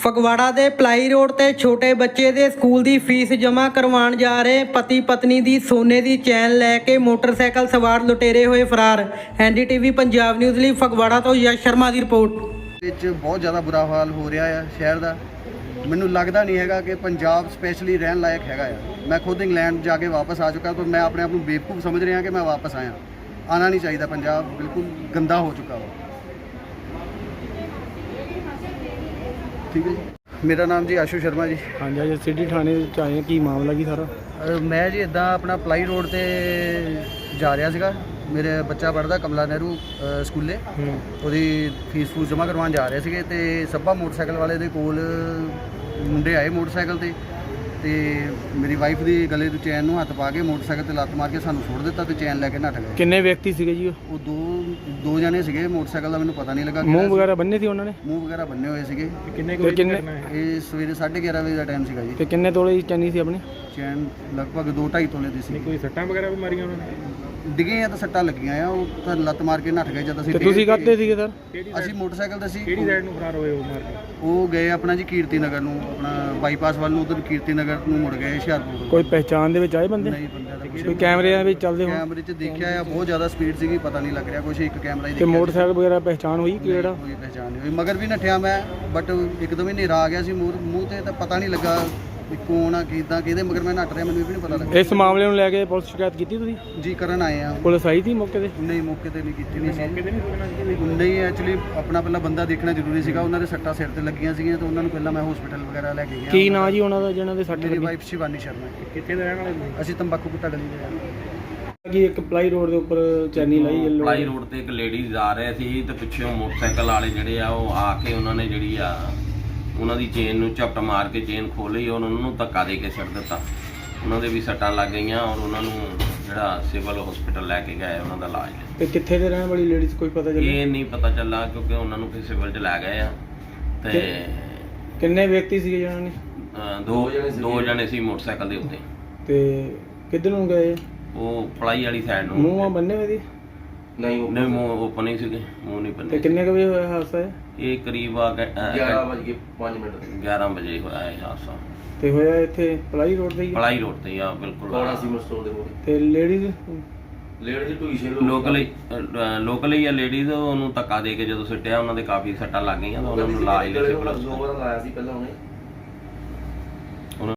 ਫਗਵਾੜਾ ਦੇ ply road ਤੇ ਛੋਟੇ ਬੱਚੇ ਦੇ ਸਕੂਲ ਦੀ ਫੀਸ ਜਮ੍ਹਾਂ ਕਰਵਾਉਣ ਜਾ ਰਹੇ ਪਤੀ ਪਤਨੀ ਦੀ ਸੋਨੇ ਦੀ ਚੈਨ ਲੈ ਕੇ ਮੋਟਰਸਾਈਕਲ ਸਵਾਰ ਲੁਟੇਰੇ ਹੋਏ ਫਰਾਰ। ਐਨਡੀਟੀਵੀ ਪੰਜਾਬ ਨਿਊਜ਼ ਲਈ ਫਗਵਾੜਾ ਤੋਂ ਯਸ਼ ਸ਼ਰਮਾ ਦੀ ਰਿਪੋਰਟ। ਵਿੱਚ ਬਹੁਤ ਜ਼ਿਆਦਾ ਬੁਰਾ ਹਾਲ ਹੋ ਰਿਹਾ ਆ ਸ਼ਹਿਰ ਦਾ। ਮੈਨੂੰ ਲੱਗਦਾ ਨਹੀਂ ਹੈਗਾ ਕਿ ਪੰਜਾਬ ਸਪੈਸ਼ਲੀ ਰਹਿਣ ਲਾਇਕ ਹੈਗਾ ਆ। ਮੈਂ ਖੁਦ ਇੰਗਲੈਂਡ ਜਾ ਕੇ ਵਾਪਸ ਆ ਚੁੱਕਾ, ਪਰ ਮੈਂ ਆਪਣੇ ਆਪ ਨੂੰ ਬੇਵਕੂਫ ਸਮਝ ਰਿਹਾ ਕਿ ਮੈਂ ਵਾਪਸ ਆਇਆ। ਆਣਾ ਨਹੀਂ ਚਾਹੀਦਾ ਪੰਜਾਬ, ਬਿਲਕੁਲ ਗੰਦਾ ਹੋ ਚੁੱਕਾ ਵਾ। ਠੀਕ ਹੈ ਜੀ। ਮੇਰਾ ਨਾਮ ਜੀ ਆਸ਼ੂ ਸ਼ਰਮਾ ਜੀ। ਹਾਂਜੀ ਅੱਜ ਸਿਟੀ ਥਾਣੇ ਵਿੱਚ ਆਏ ਹਾਂ। ਕੀ ਮਾਮਲਾ ਕੀ ਸਾਰਾ? ਅਹ ਮੈਂ ਜੀ ਇਦਾਂ ਆਪਣਾ ਪਲਾਈ ਰੋਡ ਤੇ ਜਾ ਰਿਹਾ ਸੀਗਾ। ਮੇਰੇ ਬੱਚਾ ਪੜਦਾ ਕਮਲਾ ਨਹਿਰੂ ਅਹ ਸਕੂਲੇ। ਹੂੰ। ਉਹਦੀ ਫੀਸ ਫੂਸ ਜਮ੍ਹਾਂ ਕਰਵਾਉਣ ਜਾ ਰਹੇ ਸੀਗੇ ਤੇ ਸੱਬਾ ਮੋਟਰਸਾਈਕਲ ਵਾਲੇ ਦੇ ਕੋਲ ਮੁੰਡੇ ਆਏ ਮੋਟਰਸਾਈਕਲ ਤੇ। ਤੇ ਮੇਰੀ ਵਾਈਫ ਦੀ ਗਲੇ ਤੋਂ ਚੈਨ ਨੂੰ ਹੱਥ ਪਾ ਕੇ ਮੋਟਰਸਾਈਕਲ ਤੇ ਲੱਤ ਮਾਰ ਕੇ ਸਾਨੂੰ ਸੁੱਟ ਦਿੱਤਾ ਤੇ ਚੈਨ ਲੈ ਕੇ ਨੱਠ ਗਏ। ਕਿੰਨੇ ਵਿਅਕਤੀ ਸੀਗੇ ਜੀ ਉਹ? ਉਹ ਦੋ ਦੋ ਜਣੇ ਸੀਗੇ ਮੋਟਰਸਾਈਕਲ ਦਾ ਮੈਨੂੰ ਪਤਾ ਨਹੀਂ ਲੱਗਾ ਮੂੰਹ ਕਿਹੜਾ ਵਗੈਰਾ ਬੰਨੇ ਸੀ ਉਹਨਾਂ ਨੇ? ਸੀ। ਮੂੰਹ ਵਗੈਰਾ ਬੰਨੇ ਹੋਏ ਸੀਗੇ। ਕਿੰਨੇ ਤੇ ਕਿੰਨੇ ਇਹ ਸਵੇਰੇ 11:30 ਵਜੇ ਦਾ ਟਾਈਮ ਸੀਗਾ ਜੀ। ਤੇ ਕਿੰਨੇ ਤੋਲੇ ਦੀ ਚੈਨੀ ਸੀ ਆਪਣੀ? ਚੈਨ ਲਗਭਗ 2.5 ਤੋਲੇ ਦੀ ਸੀ ਕੋਈ ਸੱਟਾਂ ਵਗੈਰਾ ਵੀ ਮਾਰੀਆਂ ਉਹਨਾਂ ਨੇ? ਡਿੱਗੇ ਆ ਤਾਂ ਸੱਟਾਂ ਲੱਗੀਆਂ ਆ ਉਹ ਤਾਂ ਲੱਤ ਮਾਰ ਕੇ ਨੱਠ ਗਏ ਜਦ ਅਸੀਂ ਤੇ ਡਿੱਗੇ। ਤੁਸੀਂ ਕਾਹਤੇ ਸੀਗੇ ਸਰ? ਅਸੀਂ ਮੋਟਰਸਾਈਕਲ ਤੇ ਸੀ। ਕਿਹੜੀ ਸਾਈਡ ਨੂੰ ਫਰਾਰ ਹੋਏ ਉਹ ਮਾਰ ਕੇ? ਉਹ ਗਏ ਆਪਣਾ ਜੀ ਕੀਰਤੀ ਨਗਰ ਨੂੰ ਆਪਣਾ ਬਾਈਪਾਸ ਵੱਲ ਨੂੰ ਉਧਰ ਕੀਰਤੀ ਨਗਰ ਨੂੰ ਮੁੜ ਗਏ ਹੁਸ਼ਿਆਰਪੁਰ ਕੋਈ ਪਹਿਚਾਣ ਦੇ ਵਿੱਚ ਆਏ ਬੰਦੇ? ਨਹੀਂ ਦਾ ਕੋਈ ਕੈਮਰਿਆਂ ਵਿੱਚ ਚੱਲਦੇ ਹੋ ਕੈਮਰੇ 'ਚ ਦੇਖਿਆ ਆ ਬਹੁਤ ਜ਼ਿਆਦਾ ਸਪੀਡ ਸੀਗੀ ਪਤਾ ਨਹੀਂ ਲੱਗ ਰਿਹਾ ਕੁਛ ਇੱਕ ਕੈਮਰਾ ਹੀ ਤੇ ਦੇਖਿਆ ਮੋਟਰਸਾਈਕਲ ਵਗੈਰਾ ਪਹਿਚਾਣ ਹੋਈ ਕਿਹੜਾ? ਕੋਈ ਪਹਿਚਾਣ ਨਹੀਂ ਹੋਈ। ਮਗਰ ਵੀ ਨੱਠਿਆ ਮੈਂ ਬਟ ਇੱਕਦਮ ਹੀ ਹਨੇਰਾ ਆ ਗਿਆ ਸੀ ਮੂੰਹ ਮੂੰਹ ਤੇ ਤਾਂ ਪਤਾ ਨਹੀਂ ਲੱਗਾ ਵੀ ਕੌਣ ਆ ਕਿਦਾਂ ਕਿਹਦੇ ਮਗਰ ਮੈਂ ਨੱਠ ਰਿਹਾ ਮੈਨੂੰ ਇਹ ਵੀ ਨਹੀਂ ਪਤਾ ਲੱਗਾ ਇਸ ਮਾਮਲੇ ਨੂੰ ਲੈ ਕੇ ਪੁਲਿਸ ਸ਼ਿਕਾਇਤ ਕੀਤੀ ਤੁਸੀਂ? ਜੀ ਕਰਨ ਆਏ ਆ। ਪੁਲਿਸ ਆਈ ਸੀ ਮੌਕੇ ਤੇ? ਨਹੀਂ ਮੌਕੇ ਤੇ ਨਹੀਂ ਕੀਤੀ ਨਹੀਂ। ਸੀ ਨਹੀਂ ਐਕਚੁਅਲੀ ਆਪਣਾ ਪਹਿਲਾਂ ਬੰਦਾ ਦੇਖਣਾ ਜ਼ਰੂਰੀ ਸੀਗਾ ਉਹਨਾਂ ਦੇ ਸੱਟਾਂ ਸਿਰ ਤੇ ਲੱਗੀਆਂ ਸੀਗੀਆਂ ਤਾਂ ਉਹਨਾਂ ਨੂੰ ਪਹਿਲਾਂ ਮੈਂ ਹਸਪੀਟਲ ਵਗੈਰਾ ਲੈ ਕੇ ਗਿਆ। ਕੀ ਨਾਂ ਜੀ ਉਹਨਾਂ ਦਾ ਜਿਹਨਾਂ ਦੇ ਸੱਟ ਮੇਰੀ ਲੱਗੀ? ਵਾਈਫ ਸ਼ਿਵਾਨੀ ਸ਼ਰਮਾ ਕਿੱਥੇ ਦੇ ਰਹਿਣ ਵਾਲੇ ਅਸੀਂ ਤੰਬਾਕੂ ਕੁੱਟਾ ਗਲੀ ਦੇ ਰਹਿਣ ਵਾਲੇ। ਕੀ ਇੱਕ ਪਲਾਈ ਰੋਡ ਦੇ ਉੱਪਰ ਚੈਨੀ ਲਾਈ ਯੈਲੋ ਪਲਾਈ ਰੋਡ ਤੇ ਇੱਕ ਲੇਡੀ ਜਾ ਰਹੇ ਸੀ ਤੇ ਪਿੱਛੋਂ ਮੋਟਰਸਾਈਕਲ ਵਾਲੇ ਜਿਹੜੇ ਆ ਉਹ ਆ ਕੇ ਉਹਨਾਂ ਨੇ ਜਿਹੜੀ ਆ ਉਹਨਾਂ ਦੀ ਚੇਨ ਨੂੰ ਝਪਟ ਮਾਰ ਕੇ ਚੇਨ ਖੋਲੀ ਔਰ ਉਹਨਾਂ ਨੂੰ ਧੱਕਾ ਦੇ ਕੇ ਛੱਡ ਦਿੱਤਾ। ਉਹਨਾਂ ਦੇ ਵੀ ਸੱਟਾਂ ਲੱਗ ਗਈਆਂ ਔਰ ਉਹਨਾਂ ਨੂੰ ਜਿਹੜਾ ਸਿਵਲ ਹਸਪੀਟਲ ਲੈ ਕੇ ਗਏ ਉਹਨਾਂ ਦਾ ਇਲਾਜ। ਤੇ ਕਿੱਥੇ ਦੇ ਰਹਿਣ ਵਾਲੀ ਲੇਡੀਜ਼ ਕੋਈ ਪਤਾ ਚੱਲਿਆ? ਇਹ ਨਹੀਂ ਪਤਾ ਚੱਲਾ ਕਿਉਂਕਿ ਉਹਨਾਂ ਨੂੰ ਫਿਰ ਸਿਵਲ 'ਚ ਲੈ ਗਏ ਆ। ਤੇ ਕਿੰਨੇ ਵਿਅਕਤੀ ਸੀਗੇ ਜਿਹਨਾਂ ਨੇ? ਅਹ, ਦੋ ਦੋ ਜਣੇ ਸੀ ਮੋਟਰਸਾਈਕਲ ਦੇ ਉੱਤੇ। ਤੇ ਕਿੱਧਰ ਨੂੰ ਗਏ? ਉਹ ਪਲਾਈ ਵਾਲੀ ਸਾਈਡ ਨੂੰ। ਮੂੰਹਾਂ ਬੰਨੇ ਹੋਏ ਦੀ ਨਹੀਂ ਨਹੀਂ ਮੂੰਹ ਓਪਨ ਹੀ ਸੀਗੇ ਮੂੰਹ ਨਹੀਂ ਤੇ ਬੰਨੇ ਕਿੰਨੇ ਕੁ ਵਜੇ ਹੋਇਆ ਹਾਦਸਾ ਇਹ? ਕਰੀਬ ਆ 11 ਵਜੇ 5 ਮਿੰਟ। 11 ਵਜੇ ਹੋਇਆ ਇਹ ਹਾਦਸਾ। ਤੇ ਹੋਇਆ ਇੱਥੇ ਪਲਾਈ ਰੋਡ ਤੇ ਹੀ? ਪਲਾਈ ਰੋਡ ਤੇ ਆ ਬਿਲਕੁਲ ਤੇ ਲੇਡੀਜ਼ ਲੋਕਲ ਲੋਕਲ ਹੀ ਆ ਲੇਡੀਜ਼ ਉਹਨੂੰ ਧੱਕਾ ਦੇ ਕੇ ਜਦੋਂ ਸਿੱਟਿਆ ਉਹਨਾਂ ਦੇ ਕਾਫੀ ਸੱਟਾਂ ਲੱਗ ਗਈਆਂ ਤਾਂ ਉਹਨਾਂ ਨੂੰ ਇਲਾਜ ਲਈ ਸਿਵਲ ਦੋ ਵਾਰ ਲਾਇਆ ਸੀ ਪਹਿਲਾਂ ਉਹਨੇ?